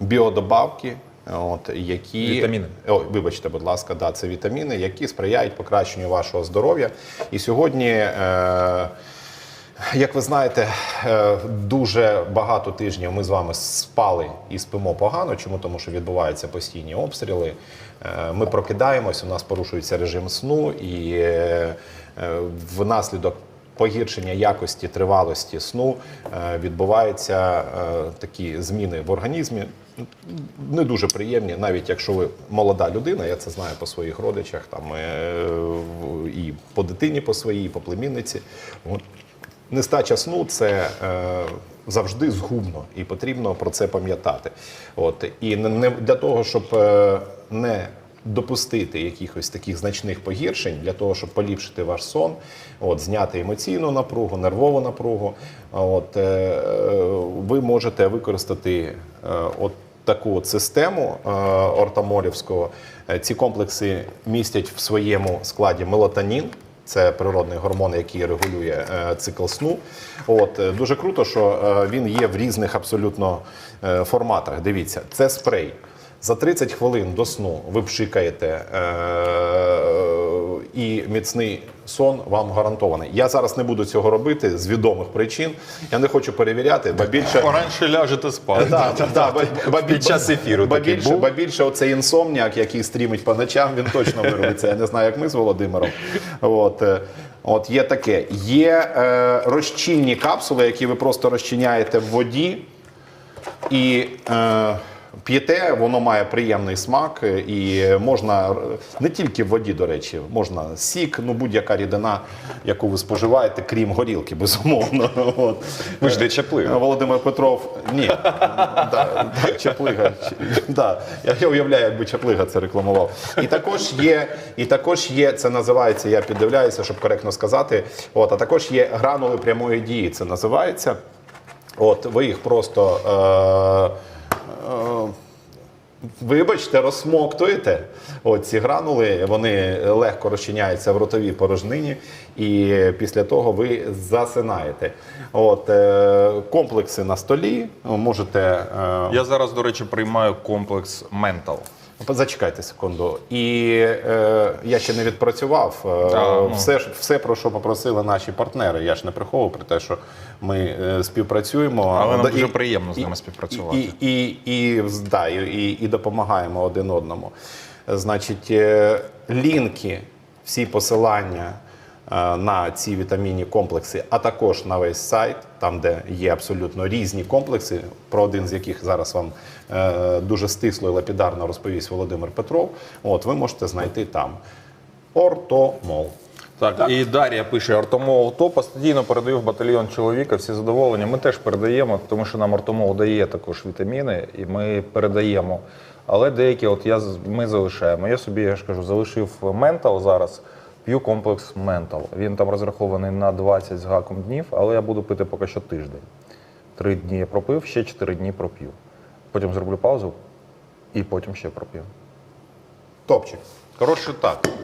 біодобавки, от, які Вітаміни. Ой, вибачте, будь ласка, да, це вітаміни, які сприяють покращенню вашого здоров'я. І сьогодні. Е- як ви знаєте, е, дуже багато тижнів ми з вами спали і спимо погано. Чому? Тому що відбуваються постійні обстріли. Е, Ми прокидаємось, у нас порушується режим сну, і е, внаслідок погіршення якості тривалості сну е, відбуваються е, такі зміни в організмі. Не дуже приємні, навіть якщо ви молода людина, я це знаю по своїх родичах, там е, і по дитині по своїй, і по племінниці. Нестача сну це завжди згубно, і потрібно про це пам'ятати. От і не, для того, щоб не допустити якихось таких значних погіршень, для того, щоб поліпшити ваш сон, от зняти емоційну напругу, нервову напругу. От е, ви можете використати е, от таку от систему е, ортамолівського. Е, Ці комплекси містять в своєму складі мелатонін. Це природний гормон, який регулює е, цикл сну. От е, дуже круто, що він є в різних абсолютно форматах. Дивіться, це спрей. За 30 хвилин до сну ви пшикаєте е, і міцний сон вам гарантований. Я зараз не буду цього робити з відомих причин. Я не хочу перевіряти, бо більше Поранше ляжете спати. Да, да, ба- ба- Під час ефіру ба- такий більше, був. ба- більше оцей інсомніак, який стрімить по ночам, він точно виробиться. Я не знаю, як ми з Володимиром. От, е, от є таке. Є е, розчинні капсули, які ви просто розчиняєте в воді і. Е, П'єте, воно має приємний смак, е, і можна е, не тільки в воді, до речі, можна сік, ну будь-яка рідина, яку ви споживаєте, крім горілки, безумовно. От. Ви ж де чаплига. Володимир Петров. Ні, да, да, Чаплига. Да. Я, я уявляю, якби Чаплига це рекламував. І також є, і також є, це називається, я піддивляюся, щоб коректно сказати. От, а також є гранули прямої дії. Це називається. От, ви їх просто. Е, е, Вибачте, розсмоктуєте. От ці гранули, вони легко розчиняються в ротовій порожнині, і після того ви засинаєте. От е, комплекси на столі можете. е, Я зараз, до речі, приймаю комплекс Mental. Зачекайте секунду. І е, я ще не відпрацював. Е, А, ну. все, ж- все, про що попросили наші партнери. Я ж не приховував про те, що ми е, співпрацюємо. Але нам і, дуже і- приємно з і- ними співпрацювати. І, і, і, да, і, і, і допомагаємо один одному. Значить, е, лінки, всі посилання на ці вітамінні комплекси, а також на весь сайт, там, де є абсолютно різні комплекси, про один з яких зараз вам е, дуже стисло і лапідарно розповість Володимир Петров. От ви можете знайти там. Ортомол. Так, і Дар'я пише: Ортомол то постійно передаю в батальйон чоловіка. Всі задоволені. Ми теж передаємо, тому що нам Ортомол дає також вітаміни, і ми передаємо. Але деякі, от я з- ми залишаємо. Я собі я ж кажу, залишив ментал зараз. П'ю комплекс Ментал. Він там розрахований на 20 з гаком днів, але я буду пити поки що тиждень. Три дні я пропив, ще чотири дні проп'ю. Потім зроблю паузу і потім ще проп'ю. Топчик. Коротше, так.